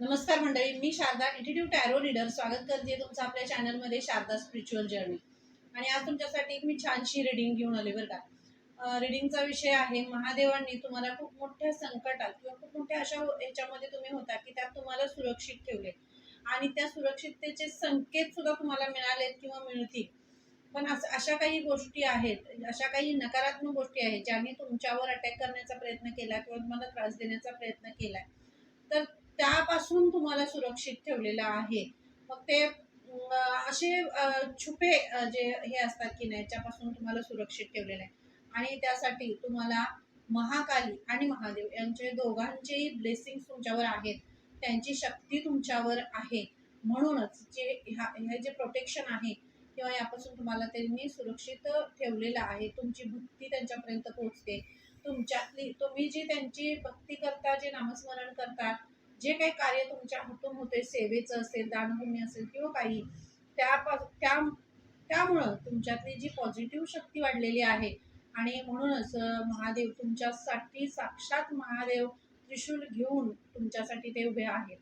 नमस्कार मंडळी मी शारदा इन्स्टिट्यूट टॅरो रीडर स्वागत करते तुमचं आपल्या चॅनलमध्ये शारदा स्पिरिच्युअल जर्नी आणि आज तुमच्यासाठी मी छानशी रिडिंग घेऊन आले बरं का. रिडिंगचा विषय आहे महादेवांनी तुम्हाला खूप मोठ्या संकटात किंवा खूप मोठ्या अशा ह्याच्यामध्ये तुम्ही होता की त्यात तुम्हाला सुरक्षित ठेवले. आणि त्या सुरक्षिततेचे संकेत सुद्धा तुम्हाला मिळालेत किंवा मिळतील. पण असं अशा काही गोष्टी आहेत अशा काही नकारात्मक गोष्टी आहेत ज्यांनी तुमच्यावर अटॅक करण्याचा प्रयत्न केला किंवा तुम्हाला त्रास देण्याचा प्रयत्न केला. तर त्यापासून तुम्हाला सुरक्षित ठेवलेलं आहे. मग ते असे छुपे जे हे असतात की नाही याच्यापासून तुम्हाला सुरक्षित ठेवलेलं आहे. आणि त्यासाठी तुम्हाला महाकाली आणि महादेव यांचे दोघांचेही ब्लेसिंग तुमच्यावर आहेत. त्यांची शक्ती तुमच्यावर आहे. म्हणूनच जे ह्या हे जे प्रोटेक्शन आहे किंवा यापासून तुम्हाला त्यांनी सुरक्षित ठेवलेलं आहे. तुमची भक्ती त्यांच्यापर्यंत पोहोचते. तुमच्यातली तुम्ही जी त्यांची भक्ती करता जे नामस्मरण करतात जे काही कार्य तुमच्या हातून होते सेवेचं असेल दानभूमी असेल किंवा काही त्या त्या त्यामुळं तुमच्यातली जी पॉझिटिव्ह शक्ती वाढलेली आहे आणि म्हणूनच महादेव तुमच्यासाठी साक्षात महादेव त्रिशूल घेऊन तुमच्यासाठी ते उभे आहेत.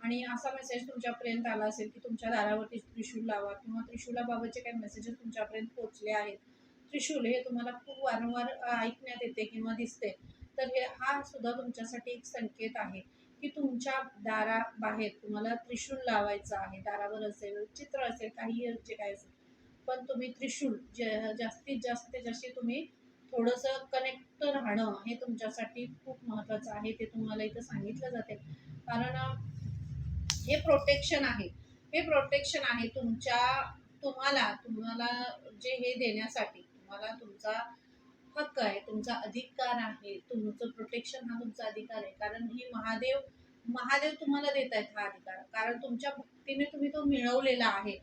आणि असा मेसेज तुमच्यापर्यंत आला असेल की तुमच्या दारावरती त्रिशूल लावा किंवा त्रिशूलाबाबतचे काही मेसेजेस तुमच्यापर्यंत पोहोचले आहेत. त्रिशूल हे तुम्हाला खूप वारंवार ऐकण्यात येते किंवा दिसते. तर हे हा सुद्धा तुमच्यासाठी एक संकेत आहे. की तुमच्या दाराबाहेर तुम्हाला त्रिशूल लावायचं आहे. दारावर असेल चित्र असेल काही जे काय असेल. पण तुम्ही त्रिशूल जे जास्तीत जास्त त्याच्याशी तुम्ही थोडंसं कनेक्ट राहणं हे तुमच्यासाठी खूप महत्त्वाचं आहे ते तुम्हाला इथं सांगितलं जाते. कारण हे प्रोटेक्शन आहे. हे प्रोटेक्शन आहे तुमच्या तुम्हाला तुम्हाला जे हे देण्यासाठी तुम्हाला तुमचा हक्क आहे तुमचा अधिकार आहे? तुमचं प्रोटेक्शन हा तुमचा अधिकार आहे. कारण ही महादेव महादेव तुम्हाला देत आहेत हा अधिकार. कारण तुमच्या भक्तीने तुम्ही तो मिळवलेला आहे.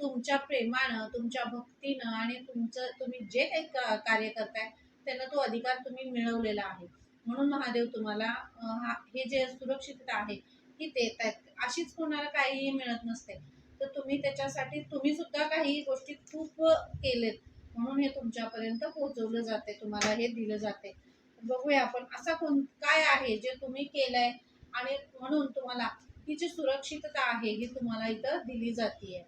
तुमच्या प्रेमानं तुमच्या भक्तीनं आणि तुमचं तुम्ही जे काही का- कार्य करताय त्यांना तो अधिकार तुम्ही मिळवलेला आहे. म्हणून महादेव तुम्हाला हा हे जे सुरक्षितता आहे ही देत आहेत. अशीच कोणाला काहीही मिळत नसते. तर तुम्ही त्याच्यासाठी तुम्ही सुद्धा काही गोष्टी खूप केलेत. म्हणून हे तुमच्यापर्यंत पोहोचवलं जाते तुम्हाला हे दिलं जाते. बघूया आपण असा कोण काय आहे जे तुम्ही केलंय आणि म्हणून तुम्हाला ही जी सुरक्षितता आहे ही तुम्हाला इथं दिली जाते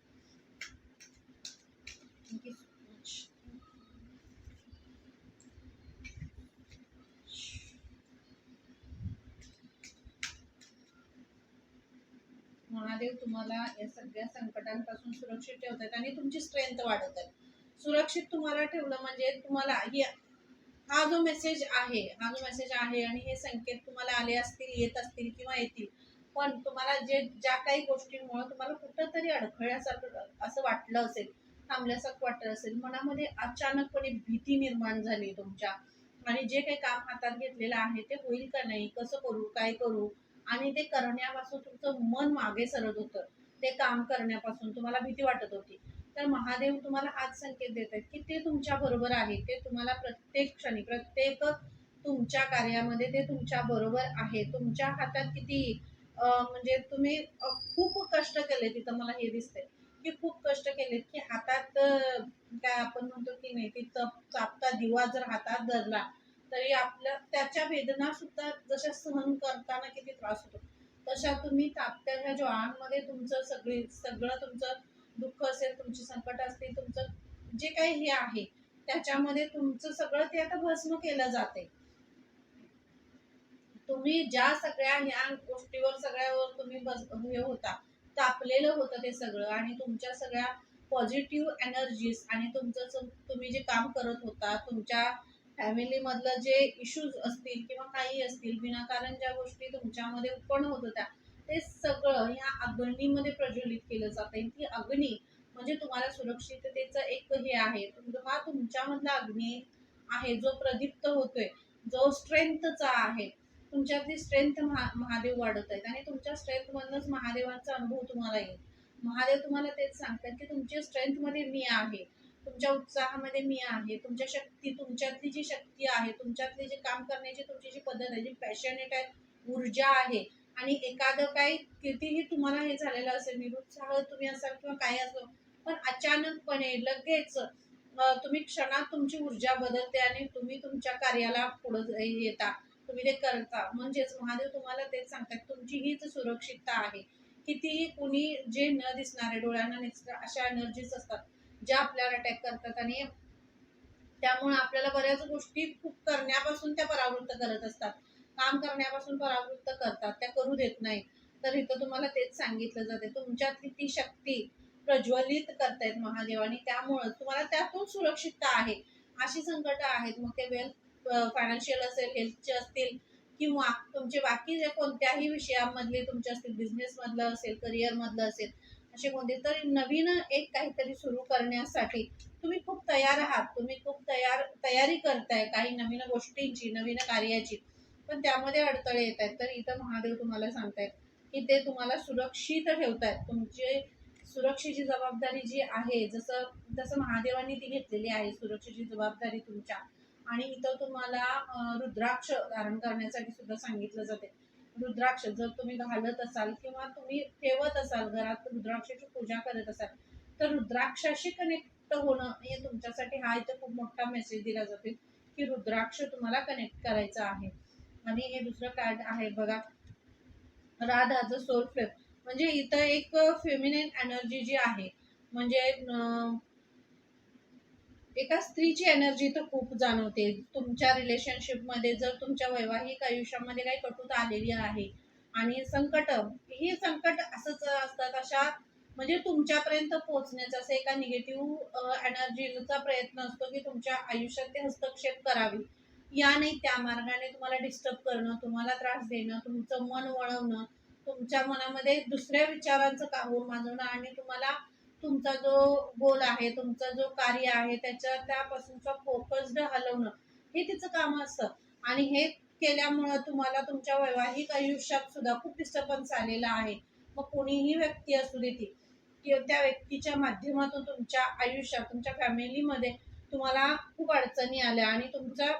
महादेव तुम्हाला या सगळ्या संकटांपासून सुरक्षित ठेवतात आणि तुमची स्ट्रेंथ वाढवतात आहेत सुरक्षित तुम्हाला ठेवलं म्हणजे तुम्हाला ही हा जो मेसेज आहे हा जो मेसेज आहे आणि हे संकेत तुम्हाला आले असतील येत असतील किंवा येतील पण तुम्हाला जे ज्या काही गोष्टींमुळे तुम्हाला कुठंतरी अडखळ्यासारखं असं वाटलं असेल थांबल्यासारखं वाटलं असेल मनामध्ये अचानकपणे भीती निर्माण झाली तुमच्या. आणि जे काही काम हातात घेतलेलं आहे ते होईल का नाही कसं करू काय करू आणि ते करण्यापासून तुमचं मन मागे सरत होतं. ते काम करण्यापासून तुम्हाला भीती वाटत होती. तर महादेव तुम्हाला हाच संकेत देत आहेत की ते तुमच्या बरोबर आहे. ते तुम्हाला प्रत्येक क्षणी प्रत्येक तुमच्या कार्यामध्ये ते तुमच्या बरोबर आहे. तुमच्या हातात किती म्हणजे तुम्ही खूप कष्ट केले तिथं मला हे दिसतंय. की खूप कष्ट केलेत की हातात काय आपण म्हणतो की नाही ती तप चापता दिवा जर हातात धरला तरी आपल्या त्याच्या वेदना सुद्धा जशा सहन करताना किती त्रास होतो. तशा तुम्ही तापत्या ह्या ज्वाळांमध्ये तुमचं सगळी सगळं तुमचं दुःख असेल तुमची संकट असतील तुमचं जे काही हे आहे त्याच्यामध्ये तुमचं सगळं ते आता भस्म केलं जाते. तुम्ही ज्या सगळ्या ह्या गोष्टीवर सगळ्यावर तुम्ही बस हे होता तापलेलं होतं ते सगळं आणि तुमच्या सगळ्या पॉझिटिव्ह एनर्जीज आणि तुमचं तुम्ही जे काम करत होता तुमच्या फॅमिलीमधलं जे इश्यूज असतील किंवा काही असतील विनाकारण ज्या गोष्टी तुमच्यामध्ये उत्पन्न होत होत्या ते सगळं या अग्नीमध्ये प्रज्वलित केलं जातं ती अग्नी म्हणजे तुम्हाला सुरक्षिततेचं एक हे आहे. तुम- हा तुमच्यामधला अग्नी आहे जो प्रदीप्त होतोय जो स्ट्रेंथचा आहे. तुमच्यातली स्ट्रेंथ महा महादेव वाढत आहेत. आणि तुमच्या स्ट्रेंथमधूनच महादेवांचा अनुभव तुम्हाला येईल. महादेव तुम्हाला तेच सांगतात की तुमच्या स्ट्रेंथमध्ये मी आहे. तुमच्या उत्साहामध्ये मी आहे. तुमच्या शक्ती तुमच्यातली जी शक्ती आहे तुमच्यातली जी काम करण्याची तुमची जी पद्धत आहे जी पॅशनेट आहे ऊर्जा आहे आणि एखादं काही कितीही तुम्हाला हे झालेलं असेल निरुत्साह तुम्ही असाल किंवा काही असो पण अचानकपणे लगेच तुम्ही क्षणात तुमची ऊर्जा बदलते आणि तुम्ही तुमच्या कार्याला पुढे येता. तुम्ही ते करता. म्हणजेच महादेव तुम्हाला तेच सांगतात तुमची हीच सुरक्षितता आहे. कितीही कुणी जे न दिसणारे डोळ्यांना दिसणार अशा एनर्जीज असतात ज्या आपल्याला अटॅक करतात आणि त्यामुळे आपल्याला बऱ्याच गोष्टी खूप करण्यापासून त्या परावृत्त करत असतात. काम करण्यापासून परावृत्त करतात त्या करू देत नाही तर इथं तुम्हाला तेच सांगितलं जाते तुमच्यातली ती शक्ती प्रज्वलित करतायत महादेवाने त्यामुळं तुम्हाला त्यातून सुरक्षितता आहे. अशी संकट आहेत. मग ते वेल्थ फायनान्शियल असेल हेल्थचे असतील किंवा तुमचे बाकी जे कोणत्याही विषयामधले तुमचे असतील बिझनेसमधलं असेल करिअरमधलं असेल असे कोणते तरी नवीन एक काहीतरी सुरू करण्यासाठी तुम्ही खूप तयार आहात. तुम्ही खूप तयार तयारी करताय काही नवीन गोष्टींची नवीन कार्याची. पण त्यामध्ये अडथळे येत आहेत. तर इथं महादेव तुम्हाला सांगतायत की ते तुम्हाला सुरक्षित ठेवतायत. तुमचे सुरक्षेची जबाबदारी जी आहे जसं जसं महादेवांनी ती घेतलेली आहे सुरक्षेची जबाबदारी तुमच्या. आणि इथं तुम्हाला रुद्राक्ष धारण करण्यासाठी सुद्धा सांगितलं जाते. रुद्राक्ष जर तुम्ही घालत असाल किंवा तुम्ही ठेवत असाल घरात रुद्राक्षाची पूजा करत असाल तर रुद्राक्षाशी कनेक्ट होणं हे तुमच्यासाठी हा इथं खूप मोठा मेसेज दिला जातो की रुद्राक्ष तुम्हाला कनेक्ट करायचं आहे. आणि हे दुसरं कार्ड आहे बघा. राधाचं सोल फ्लेम म्हणजे इथं एक फेमिनिन एनर्जी जी आहे म्हणजे एका स्त्रीची एनर्जी तर खूप जाणवते. तुमच्या रिलेशनशिपमध्ये जर तुमच्या वैवाहिक आयुष्यामध्ये काही कटुता आलेली आहे आणि संकट ही संकट असंच असतात अशा म्हणजे तुमच्यापर्यंत पोहोचण्याचा असं एका निगेटिव्ह एनर्जीचा प्रयत्न असतो की तुमच्या आयुष्यात ते हस्तक्षेप करावी. या नाही त्या मार्गाने तुम्हाला डिस्टर्ब करणं तुम्हाला त्रास देणं तुमचं मन वळवणं तुमच्या मनामध्ये दुसऱ्या विचारांचं काहूर माजवणं आणि तुम्हाला तुमचा जो गोल आहे तुमचा जो कार्य आहे त्याच्या त्यापासूनचा फोकस्ड हलवणं हे तिचं काम असतं. आणि हे केल्यामुळं तुम्हाला तुमच्या वैवाहिक आयुष्यात सुद्धा खूप डिस्टर्बन्स आलेला आहे. मग कोणीही व्यक्ती असू दे ती त्या व्यक्तीच्या माध्यमातून तुमच्या आयुष्यात तुमच्या फॅमिलीमध्ये तुम्हाला खूप अडचणी आल्या आणि तुमचा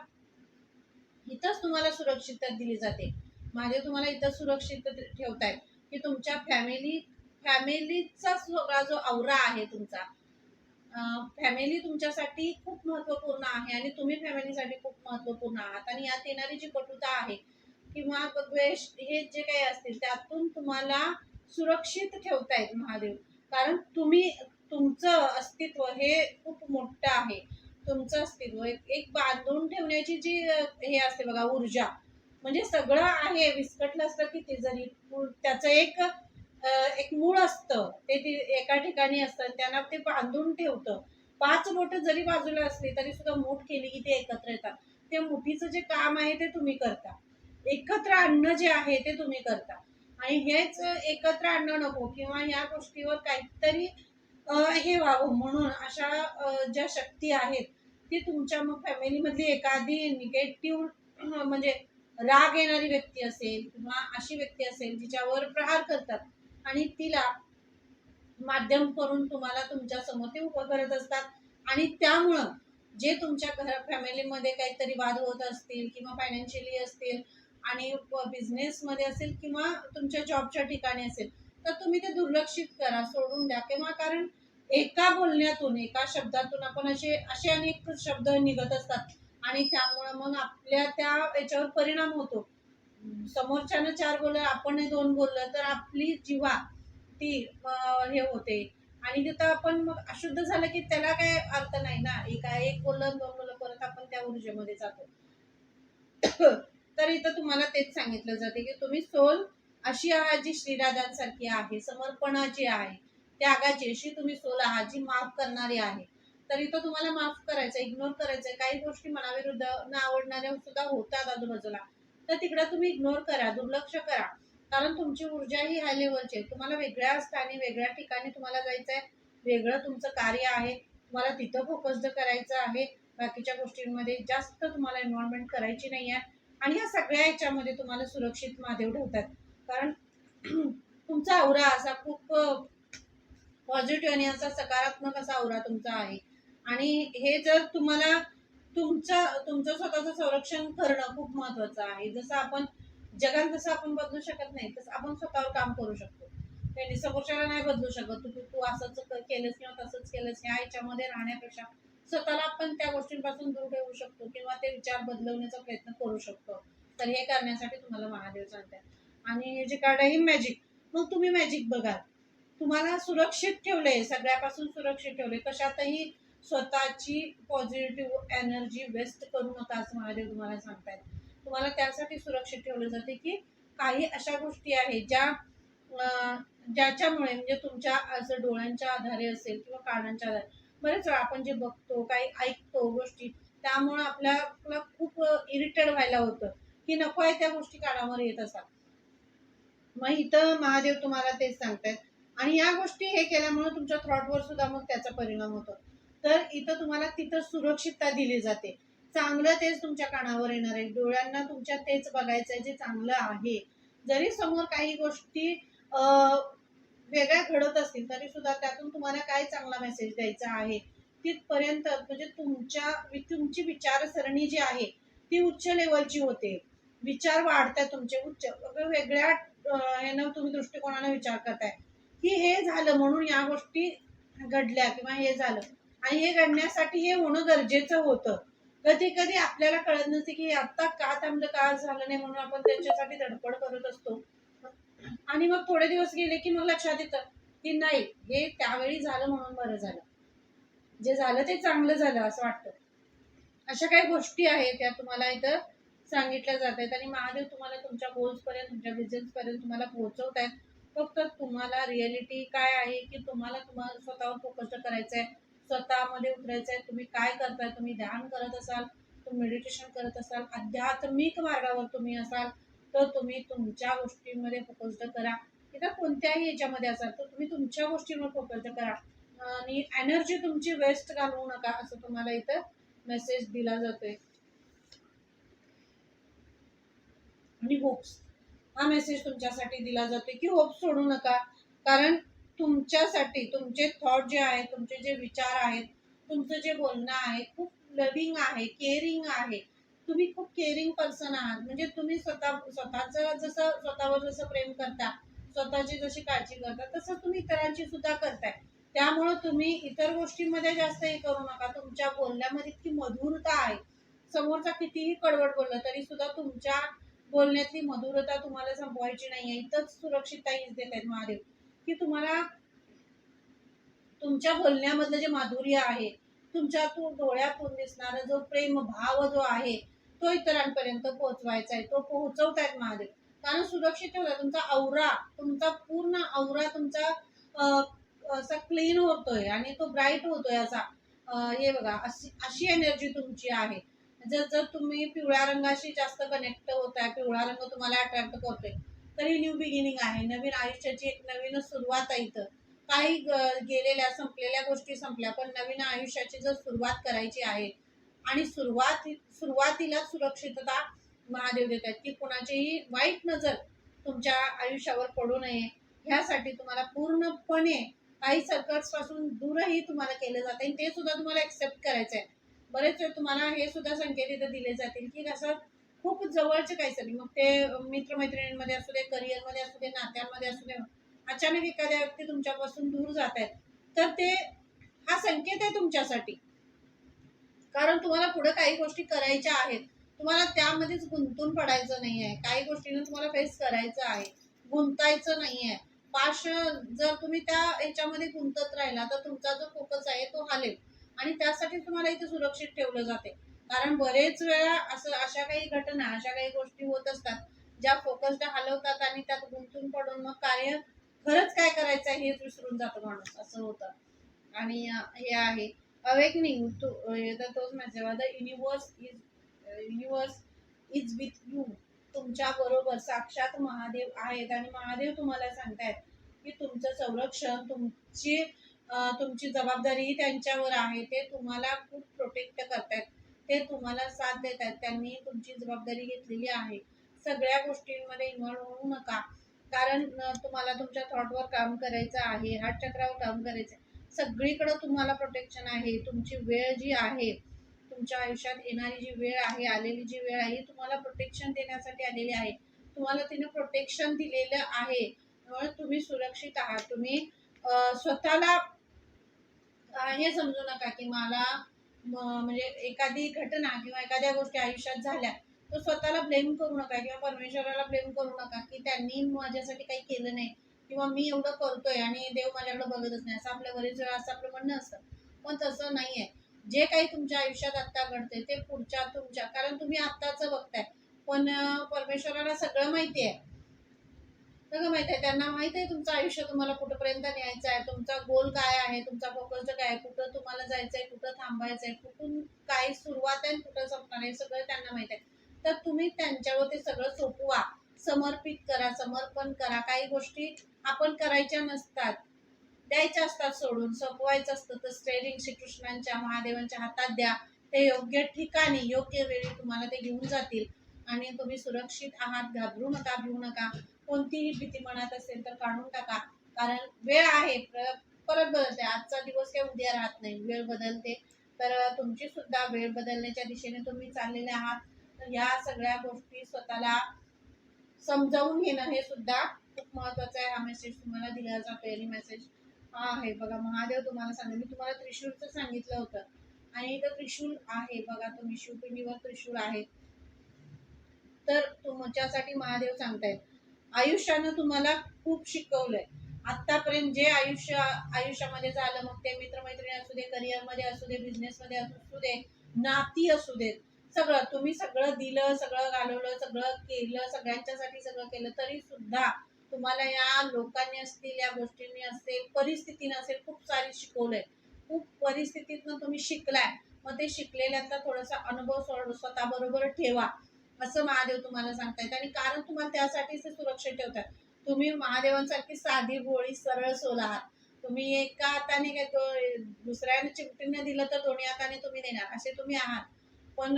इथंच तुम्हाला सुरक्षितता दिली जाते. माझे तुम्हाला इथं सुरक्षित ठेवतायत की तुमच्या फॅमिली फॅमिलीचा सगळा जो आवरा आहे तुमचा फॅमिली तुमच्यासाठी खूप महत्त्वपूर्ण आहे आणि तुम्ही फॅमिलीसाठी खूप महत्त्वपूर्ण आहात. आणि यात येणारी जी कटुता आहे किंवा द्वेष हे जे काही असतील त्यातून तुम्हाला सुरक्षित ठेवतायत महादेव. कारण तुम्ही तुमचं अस्तित्व हे खूप मोठं आहे. तुमचं अस्तित्व एक एक बांधून ठेवण्याची जी हे असते बघा ऊर्जा म्हणजे सगळं आहे विस्कटलं असतं की ते जरी त्याचं एक एक मूळ असतं ते ती एका ठिकाणी असतं त्यांना ते बांधून ठेवतं. पाच बोट जरी बाजूला असली तरी सुद्धा मूठ केली की ते एकत्र येतात. ते मुठीचं जे काम आहे ते तुम्ही करता. एकत्र आणणं जे आहे ते तुम्ही करता. आणि हेच एकत्र आणणं नको किंवा या गोष्टीवर काहीतरी हे व्हावं म्हणून अशा ज्या शक्ती आहेत ती तुमच्या मग फॅमिलीमधली एखादी निगेटिव्ह म्हणजे राग येणारी व्यक्ती असेल किंवा अशी व्यक्ती असेल जिच्यावर प्रहार करतात आणि तिला माध्यम करून तुम्हाला तुमच्यासमोर ते उभं करत असतात. आणि त्यामुळं जे तुमच्या घर फॅमिलीमध्ये काहीतरी वाद होत असतील किंवा फायनान्शियली असतील आणि बिझनेसमध्ये असेल किंवा तुमच्या जॉबच्या ठिकाणी असेल तर तुम्ही ते दुर्लक्षित करा सोडून द्या. किंवा कारण एका बोलण्यातून एका शब्दातून आपण असे असे अनेक शब्द निघत असतात. आणि त्यामुळं मग आपल्या त्या याच्यावर परिणाम होतो. समोरच्यानं चार बोललं आपण दोन बोललं तर आपली जीवा ती हे होते. आणि तिथं आपण मग अशुद्ध झालं की त्याला काय अर्थ नाही ना? एका एक बोललं दोन बोललं परत आपण त्या ऊर्जेमध्ये जातो. तर इथं तुम्हाला तेच सांगितलं जाते की तुम्ही सोल अशी आहात जी श्रीराजांसारखी आहे समर्पणाची आहे त्यागाची अशी तुम्ही सोल आहात जी माफ करणारी आहे तर इथं तुम्हाला माफ करायचं इग्नोर करायचं काही गोष्टी मनाविरुद्ध न आवडणाऱ्या सुद्धा होतात आजूबाजूला. तर तिकडं तुम्ही इग्नोर करा दुर्लक्ष करा. कारण तुमची ऊर्जा ही हाय लेवलची आहे. तुम्हाला वेगळ्या स्थानी वेगळ्या ठिकाणी तुम्हाला जायचं आहे वेगळं तुमचं कार्य आहे. तुम्हाला तिथं फोकस्ड करायचं आहे. बाकीच्या गोष्टींमध्ये जास्त तुम्हाला इन्व्हॉल्वमेंट करायची नाही आहे आणि ह्या सगळ्या याच्यामध्ये तुम्हाला सुरक्षित महादेव ठेवतात. कारण तुमचा आवरा असा खूप पॉझिटिव्ह आणि असा सकारात्मक असा आवरा तुमचा आहे. आणि हे जर तुम्हाला तुमचं तुमचं स्वतःचं संरक्षण करणं खूप महत्वाचं आहे. जसं आपण जगात जसं आपण बदलू शकत नाही तसं आपण स्वतःवर काम करू शकतो. त्यांनी समोरच्याला नाही बदलू शकत. तू तू असंच केलंस किंवा तसंच केलंस ह्या याच्यामध्ये राहण्यापेक्षा स्वतःला आपण त्या गोष्टींपासून दूर ठेवू शकतो किंवा ते विचार बदलवण्याचा प्रयत्न करू शकतो. तर हे करण्यासाठी तुम्हाला महादेव सांगतात. आणि जे कार्ड आहे मॅजिक मग तुम्ही मॅजिक बघा. तुम्हाला सुरक्षित ठेवले सगळ्यापासून सुरक्षित ठेवले कशातही स्वतःची पॉझिटिव्ह एनर्जी वेस्ट करू नका असं महादेव तुम्हाला सांगतायत. तुम्हाला त्यासाठी सुरक्षित ठेवलं जाते की काही अशा गोष्टी आहेत ज्या ज्याच्यामुळे म्हणजे तुमच्या असं डोळ्यांच्या आधारे असेल किंवा कानांच्या आधारे. बरेच वेळा आपण जे बघतो काही ऐकतो गोष्टी त्यामुळे आपल्याला खूप इरिटेड व्हायला होतं. की नको आहे त्या गोष्टी कानावर येत असतात मग इथं महादेव तुम्हाला तेच सांगतायत. आणि या गोष्टी हे केल्यामुळे तुमच्या थ्रॉटवर सुद्धा मग त्याचा परिणाम होतो. तर इथं तुम्हाला तिथं सुरक्षितता दिली जाते. चांगलं तेच तुमच्या कानावर येणार आहे. डोळ्यांना तुमच्या तेच बघायचं आहे जे चांगलं आहे. जरी समोर काही गोष्टी वेगळ्या घडत असतील तरी सुद्धा त्यातून तुम्हाला काय चांगला मेसेज द्यायचा आहे? तिथपर्यंत म्हणजे तुमच्या तुमची विचारसरणी जी आहे ती उच्च लेवलची होते. विचार वाढतात तुमचे. उच्च वेगळ्या अं, तुम्ही दृष्टिकोनाने विचार करताय. की हे झालं म्हणून या गोष्टी घडल्या किंवा हे झालं. आणि हे घडण्यासाठी हे होणं गरजेचं होतं. कधी कधी आपल्याला कळत नसते की आता का थांबलं का झालं नाही म्हणून आपण त्याच्यासाठी धडपड करत असतो. आणि मग थोडे दिवस गेले की मग लक्षात येतं की नाही हे त्यावेळी झालं म्हणून बरं झालं. जे झालं ते चांगलं झालं असं वाटतं. अशा काही गोष्टी आहेत त्या तुम्हाला इथं सांगितल्या जात आहेत. आणि महादेव तुम्हाला तुमच्या गोल्सपर्यंत तुमच्या बिझनेसपर्यंत तुम्हाला पोहोचवत आहेत. फक्त तुम्हाला रिअलिटी काय आहे की तुम्हाला तुम्हाला स्वतःवर फोकस करायचं आहे. स्वतःमध्ये उतरायचं आहे. तुम्ही काय करताय? तुम्ही ध्यान करत असाल तुम्ही मेडिटेशन करत असाल आध्यात्मिक मार्गावर तुम्ही असाल तर तुम्ही तुमच्या गोष्टींमध्ये फोकस करा. इतर कोणत्याही याच्यामध्ये असाल तर तुम्ही तुमच्या गोष्टींवर फोकस करा. आणि एनर्जी तुमची वेस्ट घालवू नका असं तुम्हाला इथं मेसेज दिला जातोय. आणि होप्स हा मेसेज तुमच्यासाठी दिला जातो की होप्स सोडू नका. कारण तुमच्यासाठी तुमचे थॉट जे आहेत तुमचे जे विचार आहेत तुमचं जे बोलणं आहे खूप लविंग आहे केअरिंग आहे. तुम्ही खूप केअरिंग पर्सन आहात. म्हणजे तुम्ही स्वतः स्वतःचं जसं स्वतःवर जसं प्रेम करता स्वतःची जशी काळजी करता तसं तुम्ही इतरांची सुद्धा करताय. त्यामुळं तुम्ही इतर गोष्टींमध्ये जास्त हे करू नका. तुमच्या बोलण्यामध्ये इतकी मधुरता आहे. समोरचा कितीही कडवट बोललं तरी सुद्धा तुमच्या बोलण्यातली मधुरता तुम्हाला संपवायची नाहीये. इथंच सुरक्षितताईच देत आहेत महादेव. की तुम्हाला तुमच्या बोलण्यामधलं जे माधुर्य आहे तुमच्या डोळ्यातून दिसणारा जो प्रेम भाव जो आहे तो इतरांपर्यंत पोहोचवायचा आहे. तो पोहोचवतायत महादेव. कारण सुरक्षित ठेवला तुमचा औरा तुमचा पूर्ण औरा तुमचा असा क्लीन होतोय आणि तो ब्राईट होतोय असा. हे बघा अशी अशी एनर्जी तुमची आहे. जर जर तुम्ही पिवळ्या रंगाशी जास्त कनेक्ट होताय पिवळा रंग तुम्हाला अट्रॅक्ट करतोय तर ही न्यू बिगिनिंग आहे. नवीन आयुष्याची एक नवीन सुरुवात आहे इथं. काही गेलेल्या संपलेल्या गोष्टी संपल्या पण नवीन आयुष्याची जर सुरुवात करायची आहे आणि सुरुवात सुरुवातीला सुरक्षितता महादेव देत आहेत की कोणाचीही वाईट नजर तुमच्या आयुष्यावर पडू नये ह्यासाठी तुम्हाला पूर्णपणे काही सर्कल्सपासून दूरही तुम्हाला केलं जात आणि ते सुद्धा तुम्हाला एक्सेप्ट करायचं आहे बरेच तुम्हाला हे सुद्धा संकेत इथं दिले जातील की कसं खूप जवळचे काहीतरी मग ते मित्रमैत्रिणींमध्ये असू दे करिअरमध्ये असू दे नात्यांमध्ये असू दे अचानक एखाद्या व्यक्ती तुमच्यापासून दूर जात आहेत तर ते हा संकेत आहे तुमच्यासाठी. कारण तुम्हाला पुढे काही गोष्टी करायच्या आहेत तुम्हाला त्यामध्येच गुंतून पडायचं नाही आहे काही गोष्टींना तुम्हाला फेस करायचं आहे गुंतायचं नाही आहे पाश जर तुम्ही त्या ह्याच्यामध्ये गुंतत राहिला तर तुमचा जो फोकस आहे तो हालेल. आणि त्यासाठी तुम्हाला इथे सुरक्षित ठेवलं जाते. कारण बरेच वेळा असं अशा काही घटना अशा काही गोष्टी होत असतात ज्या फोकसला हलवतात आणि त्यात गुंतून पडून मग कार्य खरंच काय करायचं आहे हेच विसरून जातो माणूस असं होतं. आणि हे आहे अवेकनिंग तो येतं तोच message the universe is universe is with you तुमच्या बरोबर साक्षात महादेव आहेत आणि महादेव तुम्हाला सांगतायत की तुमचं संरक्षण तुमची तुमची जबाबदारीही त्यांच्यावर आहे. ते तुम्हाला खूप प्रोटेक्ट करतात ते तुम्हाला साथ देत आहेत त्यांनी तुमची जबाबदारी घेतलेली आहे. सगळ्या गोष्टींमध्ये इन्व्हॉल्व होऊ नका. कारण तुम्हाला तुमच्या थॉटवर काम करायचं आहे. हात चक्रावर काम करायचं आहे तुम्हाला प्रोटेक्शन आहे. तुमची वेळ जी आहे तुमच्या आयुष्यात येणारी जी वेळ आहे आलेली जी वेळ आहे ही तुम्हाला प्रोटेक्शन देण्यासाठी आलेली आहे. तुम्हाला तिने प्रोटेक्शन दिलेलं आहे. त्यामुळे तुम्ही सुरक्षित आहात. तुम्ही स्वतःला हे समजू नका की मला म्हणजे एखादी घटना किंवा एखाद्या गोष्टी आयुष्यात झाल्या तो स्वतःला ब्लेम करू नका किंवा परमेश्वराला ब्लेम करू नका की त्यांनी माझ्यासाठी काही केलं नाही किंवा मी एवढं करतोय आणि देव माझ्याकडे बघतच नाही. असं आपल्या बरेच वेळा असं आपलं म्हणणं असतं. पण तसं नाही आहे जे काही तुमच्या आयुष्यात आत्ता घडते ते पुढच्या तुमच्या कारण तुम्ही आत्ताच बघताय. पण परमेश्वराला सगळं माहिती आहे सगळं माहिती आहे त्यांना माहिती आहे तुमचं आयुष्य तुम्हाला कुठपर्यंत न्यायचं आहे तुमचा गोल काय आहे तुमचा फोकस काय आहे कुठं तुम्हाला जायचंय कुठं थांबायचंय कुठून काय सुरुवात आहे कुठं संपणार आहे सगळं त्यांना माहिती आहे. तर तुम्ही त्यांच्यावर ते सगळं सोपवा समर्पित करा समर्पण करा. काही गोष्टी आपण करायच्या नसतात द्यायच्या असतात सोडून सोपवायचं असतं तर स्टेरिंग श्रीकृष्णांच्या महादेवांच्या हातात द्या. ते योग्य ठिकाणी योग्य वेळी तुम्हाला ते घेऊन जातील. आणि तुम्ही सुरक्षित आहात घाबरू नका भिवू नका. कोणतीही भीती मनात असेल तर काढून टाका. कारण वेळ आहे परत बदलते आजचा दिवस काही उद्या राहत नाही. वेळ बदलते. तर तुमची सुद्धा वेळ बदलण्याच्या दिशेने तुम्ही चाललेले आहात. तर ह्या सगळ्या गोष्टी स्वतःला समजावून घेणं हे सुद्धा खूप महत्वाचं आहे. हा मेसेज तुम्हाला दिला जातोय. आणि मेसेज हा आहे. बघा महादेव तुम्हाला सांगा मी तुम्हाला त्रिशूलचं सांगितलं होतं. आणि इथं त्रिशूल आहे. बघा तुम्ही शिवपिंडीवर त्रिशूल आहे. तर तुमच्यासाठी महादेव सांगतायत. आयुष्यानं तुम्हाला खूप शिकवलंय. आतापर्यंत जे आयुष्य आयुष्यामध्ये झालं मग ते मित्रमैत्रिणी असू दे करिअरमध्ये असू दे बिझनेसमध्ये असू दे नाती असू देत. सगळं तुम्ही सगळं दिलं सगळं घालवलं सगळं केलं सगळ्यांच्यासाठी सगळं केलं तरी सुद्धा तुम्हाला या लोकांनी असतील या गोष्टींनी असेल परिस्थितीने असेल खूप सारी शिकवलंय. खूप परिस्थितीतनं तुम्ही शिकलाय. मग ते शिकलेल्यातला थोडासा अनुभव स्वतः बरोबर ठेवा. असं महादेव तुम्हाला सांगतायत. आणि कारण तुम्हाला त्यासाठीच ते सुरक्षित ठेवतात. तुम्ही महादेवांसारखी साधी भोळी सरळ सोल आहात. तुम्ही एका हाताने दुसऱ्याने चिमटीने दिलं तर दोन्ही हाताने तुम्ही देणार. असे तुम्ही आहात. पण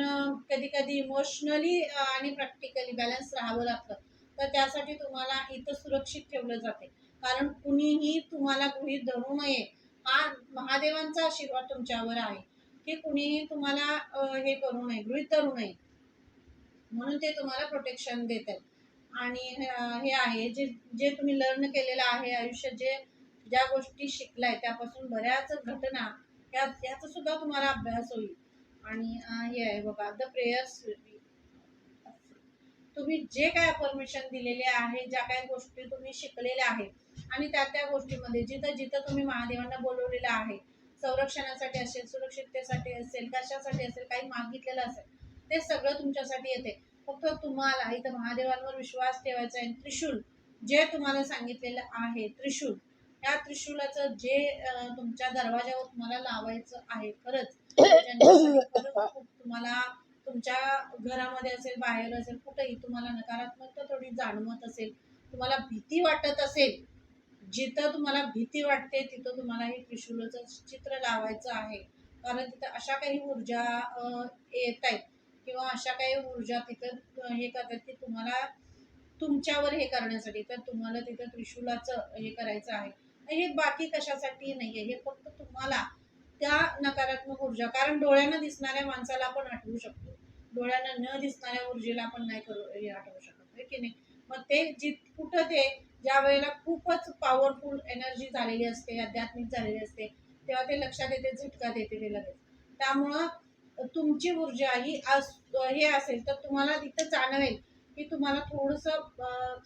कधी कधी इमोशनली आणि प्रॅक्टिकली बॅलन्स राहावं लागतं. तर त्यासाठी तुम्हाला इथं सुरक्षित ठेवलं जाते. कारण कुणीही तुम्हाला गृहीत धरू नये हा महादेवांचा आशीर्वाद तुमच्यावर आहे. की कुणीही तुम्हाला हे करू नये गृहीत धरू नये. म्हणून ते तुम्हाला प्रोटेक्शन देत आहेत आणि हे आहे जे जे तुम्ही लर्न केलेलं आहे आयुष्यात जे ज्या गोष्टी शिकलाय त्यापासून बऱ्याच घटना ह्या याचा सुद्धा तुम्हाला अभ्यास होईल. आणि हे आहे बघा द प्रेयर्स तुम्ही जे काय परमिशन दिलेले आहे ज्या काही गोष्टी तुम्ही शिकलेल्या आहेत आणि त्या त्या गोष्टीमध्ये जिथं जिथं तुम्ही महादेवांना बोलवलेलं आहे संरक्षणासाठी असेल सुरक्षिततेसाठी असेल कशासाठी असेल काही मागितलेलं असेल ते सगळं तुमच्यासाठी येते. फक्त तुम्हाला इथं महादेवांवर विश्वास ठेवायचा आहे. त्रिशूल जे तुम्हाला सांगितलेलं आहे त्रिशूल. त्या त्रिशूलाचं जे तुमच्या दरवाजावर तुम्हाला लावायचं आहे खरंच तुम्हाला तुमच्या घरामध्ये असेल बाहेर असेल कुठेही तुम्हाला नकारात्मकता थोडी जाणवत असेल तुम्हाला भीती वाटत असेल जिथं तुम्हाला भीती वाटते तिथं तुम्हाला हे त्रिशूलाचं चित्र लावायचं आहे. कारण तिथं अशा काही ऊर्जा येत आहेत. किंवा अशा काही ऊर्जा तिथं हे करतात की तुम्हाला तुमच्यावर हे करण्यासाठी तर तुम्हाला तिथं त्रिशूलाचं हे करायचं आहे. हे बाकी कशासाठी नाही आहे हे फक्त तुम्हाला त्या नकारात्मक ऊर्जा कारण डोळ्यानं दिसणाऱ्या माणसाला आपण आठवू शकतो. डोळ्यानं न दिसणाऱ्या ऊर्जेला आपण नाही करू हे आठवू शकत आहे की नाही? मग ते जित कुठं ते ज्या वेळेला खूपच पॉवरफुल एनर्जी झालेली असते आध्यात्मिक झालेली असते तेव्हा ते लक्षात येते झटका देते ते लगेच. त्यामुळं तुमची ऊर्जा ही अस- हे असेल तर तुम्हाला तिथं जाणवेल की तुम्हाला थोडंसं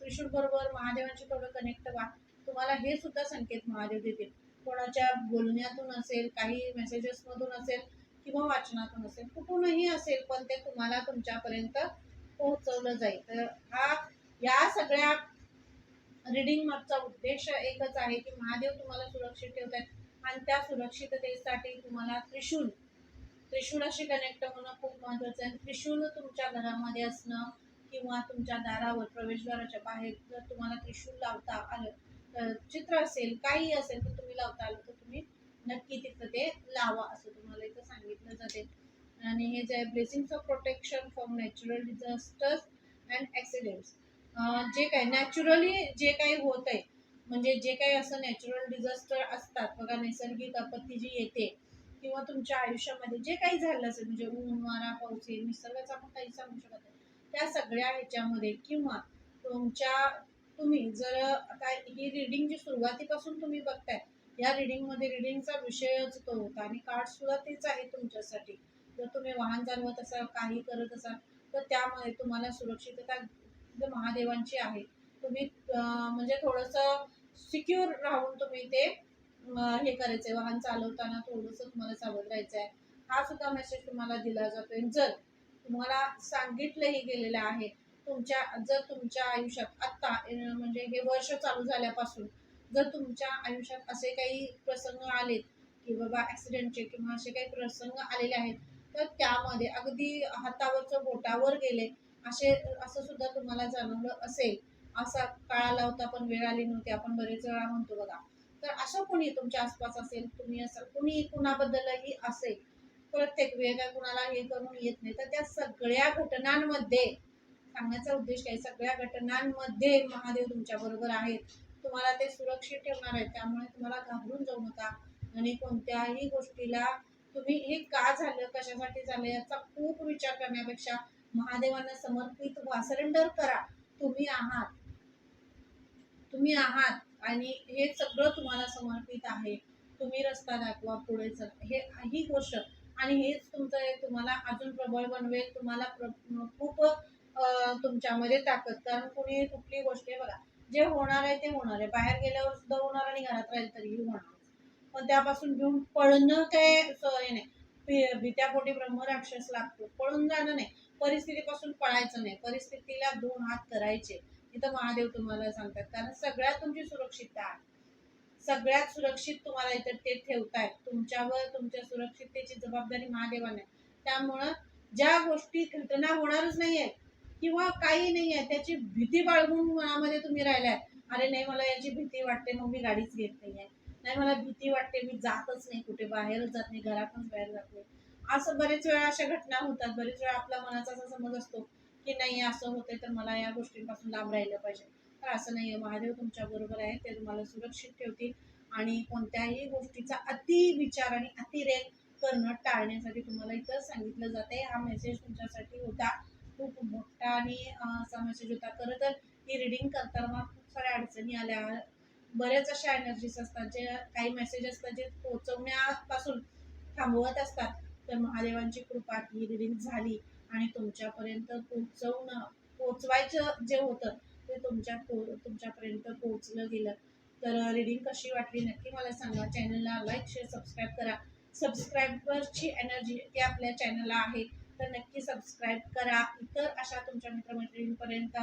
त्रिशूळ बरोबर महादेवांशी थोडं कनेक्ट व्हा. तुम्हाला हे सुद्धा संकेत महादेव देतील. कोणाच्या बोलण्यातून असेल काही मेसेजेसमधून असेल किंवा वाचनातून असेल कुठूनही असेल पण ते तुम्हाला तुमच्यापर्यंत पोहोचवलं जाईल. तर हा या सगळ्या रिडिंग मागचा उद्देश एकच आहे की महादेव तुम्हाला सुरक्षित ठेवतात आणि त्या सुरक्षिततेसाठी तुम्हाला त्रिशूल त्रिशूळाशी कनेक्ट होणं खूप महत्वाचं आहे. त्रिशूल तुमच्या घरामध्ये असणं किंवा तुमच्या दारावर प्रवेशद्वाराच्या बाहेर जर तुम्हाला त्रिशूल लावता आलं तर चित्र असेल काही असेल तर तुम्ही लावता आलं तर तुम्ही नक्की तिथं ते लावा असं तुम्हाला इथं सांगितलं जाते. आणि हे जे blessings of protection from natural disasters and accidents जे काही नॅचरली जे काही होत आहे म्हणजे जे काही असं नॅचरल डिझास्टर असतात बघा नैसर्गिक आपत्ती जी येते किंवा तुमच्या आयुष्यामध्ये जे काही झालं असेल म्हणजे ऊन वारा पाऊस हे निसर्गाचं आपण काही सांगू शकत नाही. त्या सगळ्या ह्याच्यामध्ये किंवा तुमच्या तुम्ही जर आता ही रिडिंग जी सुरुवातीपासून तुम्ही बघताय या रिडिंगमध्ये रिडिंगचा विषयच तो होता आणि कार्ड सुद्धा तेच आहे तुमच्यासाठी. जर तुम्ही वाहन चालवत असाल काही करत असाल तर त्यामध्ये तुम्हाला सुरक्षितता महादेवांची आहे. तुम्ही म्हणजे थोडंसं सिक्युअर राहून तुम्ही ते हे करायचंय वाहन चालवताना थोडंसं तुम्हाला सावध राहायचं आहे हा सुद्धा मेसेज तुम्हाला दिला जातोय. जर तुम्हाला सांगितलंही गेलेलं आहे तुमच्या जर तुमच्या आयुष्यात आत्ता म्हणजे हे वर्ष चालू झाल्यापासून जर तुमच्या आयुष्यात असे काही प्रसंग आलेत की बाबा ॲक्सिडेंटचे किंवा असे काही प्रसंग आलेले आहेत तर त्यामध्ये अगदी हातावरचं बोटावर गेले असे असं सुद्धा तुम्हाला जाणवलं असेल. असा काळ आला होता पण वेळ आली नव्हती. आपण बरेच वेळा म्हणतो बघा तर असं कोणी तुमच्या आसपास असेल तुम्ही असं कुणी कुणाबद्दलही असेल प्रत्येक वेगळ्या कुणाला हे करून येत नाही. तर त्या सगळ्या घटनांमध्ये सांगण्याचा उद्देश काय? सगळ्या घटनांमध्ये महादेव तुमच्या बरोबर आहेत. तुम्हाला ते सुरक्षित ठेवणार आहेत. त्यामुळे तुम्हाला घाबरून जाऊ नका. आणि कोणत्याही गोष्टीला तुम्ही हे का झालं? कशासाठी झालं? याचा खूप विचार करण्यापेक्षा महादेवांना समर्पित व्हा. सरेंडर करा. तुम्ही आहात. तुम्ही आहात. आणि हे सगळं तुम्हाला समर्पित आहे. तुम्ही रस्ता दाखवा पुढे चल. हे ही गोष्ट. आणि हेच तुमचं तुम्हाला अजून प्रबळ बनवेल. तुम्हाला खूप तुमच्यामध्ये ताकद. कारण कुणी कुठली गोष्ट आहे बघा. जे होणार आहे ते होणार आहे. बाहेर गेल्यावर सुद्धा होणार आणि घरात राहील तरीही होणार. पण त्यापासून घेऊन पळणं काय सोय नाही. भि- भीत्यापोटी ब्रह्मराक्षस लागतो. पळून जाणं नाही. परिस्थितीपासून पळायचं नाही. परिस्थितीला दोन हात करायचे. इथं महादेव तुम्हाला सांगतात. कारण सगळ्यात तुमची सुरक्षितता आहे. सगळ्यात सुरक्षित तुम्हाला इथं ते ठेवतायत. तुमच्यावर तुमच्या सुरक्षिततेची जबाबदारी महादेवाने. त्यामुळं ज्या गोष्टी घटना होणारच नाहीये किंवा काही नाही आहे त्याची भीती बाळगून मनामध्ये तुम्ही राहिलाय. अरे नाही मला याची भीती वाटते मग मी गाडीच घेत नाहीये. नाही मला भीती वाटते मी जातच नाही कुठे बाहेरच जात नाही घरातच बाहेर जात नाही. असं बरेच वेळा अशा घटना होतात. बरेच वेळा आपल्या मनाचा असा समज असतो की नाही असं होतंय तर मला या गोष्टींपासून लांब राहिलं पाहिजे. तर असं नाही आहे महादेव तुमच्या बरोबर आहे ते तुम्हाला सुरक्षित ठेवतील आणि कोणत्याही गोष्टीचा अति विचार आणि अतिरेक करणं टाळण्यासाठी तुम्हाला इथं सांगितलं जाते हा मेसेज तुमच्यासाठी होता. खूप मोठा आणि असा मेसेज होता. खरं तर ही रिडिंग करताना खूप साऱ्या अडचणी आल्या. बऱ्याच अशा एनर्जीज असतात जे काही मेसेज असतात जे पोचवण्यापासून थांबवत असतात. तर महादेवांची कृपा ही रिडिंग झाली. आणि तुमच्यापर्यंत पोचवणं पोचवायचं जे होतं ते तुमच्या पो- तुमच्यापर्यंत पोहोचलं गेलं. तर रीडिंग कशी वाटली नक्की मला सांगा. चॅनलला लाईक शेअर सबस्क्राईब करा. सबस्क्रायबरची एनर्जी ती आपल्या चॅनलला आहे. तर नक्की सबस्क्राईब करा. इतर अशा तुमच्या मित्रमैत्रिणींपर्यंत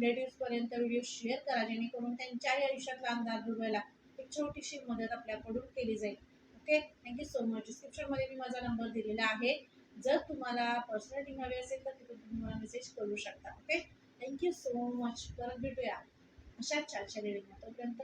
रिलेटिव्हपर्यंत व्हिडिओ शेअर करा. जेणेकरून त्यांच्याही आयुष्यातला अंदाज दुर्वायला एक छोटीशी मदत आपल्याकडून केली जाईल. ओके थँक्यू सो मच डिस्क्रिप्शनमध्ये मी माझा नंबर दिलेला आहे. जर तुम्हाला पर्सनल टीम हवी असेल तर तिथे तुम्ही मला मेसेज करू शकता ओके थँक्यू सो मच परत भेटूया. अशाच छानशा रेडिंग तोपर्यंत